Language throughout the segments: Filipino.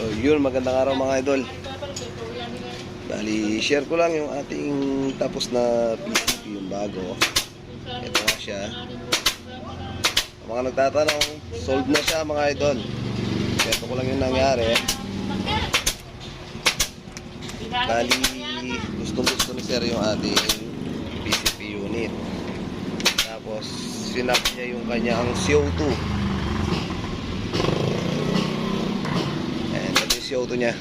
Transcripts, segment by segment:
Yun, magandang araw mga idol. Bali, share ko lang yung ating tapos na PCP, yung bago. Ito nga siya. Ang mga nagtatanong, sold na siya mga idol. Ito ko lang yung nangyari. Bali, gusto gusto ni sir yung ating PCP unit. Tapos, sinap niya yung kanyang CO2. Yung CO2 niya.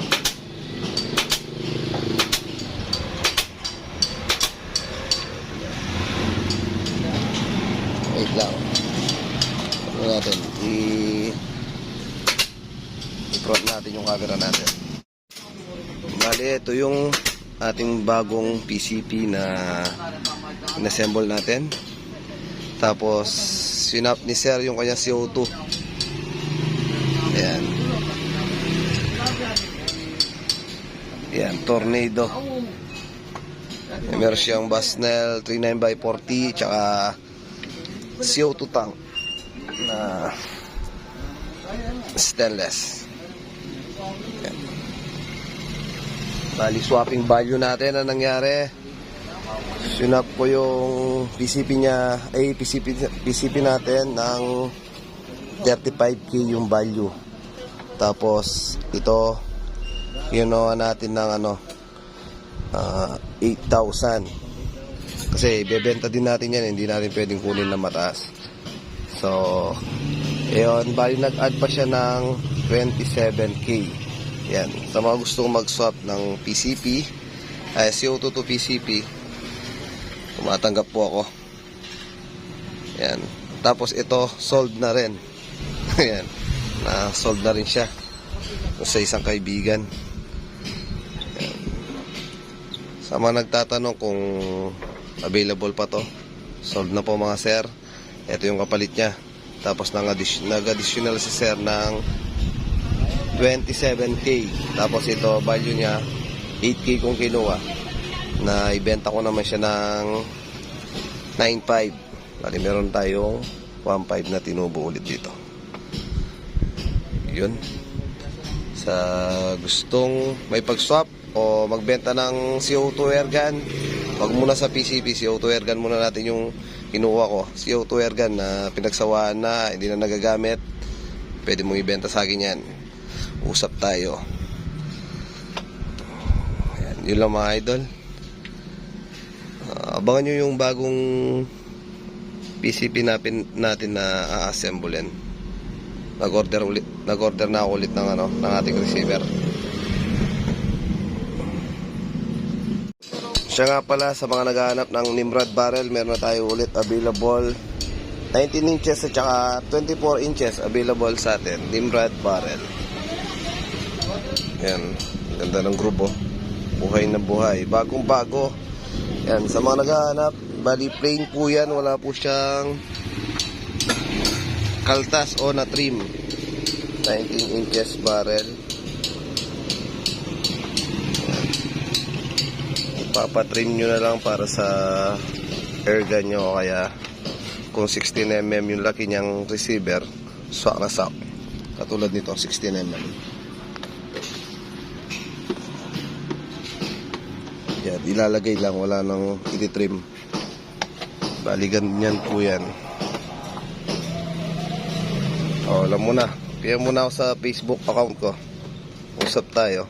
Wait lang. Ano natin? I... I-front natin yung camera natin. Bali, ito yung ating bagong PCP na inassemble natin. Tapos, sinap ni Sir yung kanya CO2. Ayan. Ayan, tornado. Meron siyang Basnel 39x40 tsaka CO2 tank na stainless. Ayan. Bali, swapping value natin ang nangyari. Sinap ko yung PCP niya, ay PCP, PCP natin ng 35k yung value. Tapos, ito, ginawa natin ng ano, ah, 8,000. Kasi, bebenta din natin yan, hindi natin pwedeng kunin na mataas. So, yun, bali nag-add pa siya ng 27k. Yan, sa mga gusto kong mag-swap ng PCP, ay CO2 to PCP, tumatanggap po ako. Yan. Tapos ito, sold na rin. Yan. Na sold na rin siya sa isang kaibigan. Sa mga nagtatanong kung available pa to, sold na po mga sir. Ito yung kapalit niya. Tapos nag-additional si sir ng 27k. Tapos ito, value niya 8k kung kinuha. Na ibenta ko naman siya ng 9.5. Bali meron tayong 1.5 na tinubo ulit dito. Yun. Sa gustong may pag-swap o magbenta ng CO2 airgun, wag muna sa PCP, CO2 airgun muna natin yung kinuha ko. CO2 airgun na pinagsawaan na, hindi na nagagamit. Pwede mong ibenta sa akin yan. Usap tayo. Ayan, yun lang mga idol. Ah, abangan nyo yung bagong PCP natin, natin na a-assemble yan. Nag-order ulit, nag-order na ako ulit ng ano, ng ating receiver. Siya nga pala sa mga naghahanap ng Nimrod barrel, meron na tayo ulit available 19 inches at saka 24 inches available sa atin. Nimrod barrel. Yan, ganda ng grupo. Buhay na buhay. Bagong bago. Yan, sa mga naghahanap, bali plain po yan. Wala po siyang kaltas o na trim. 19 inches barrel. Ipapatrim nyo na lang para sa airgun nyo o kaya kung 16mm yung laki niyang receiver, swak na swak. Katulad nito, 16mm. Yan, ilalagay lang, wala nang ititrim. Bali, ganyan po yan. O, alam mo na. Kaya muna ako sa Facebook account ko. Usap tayo.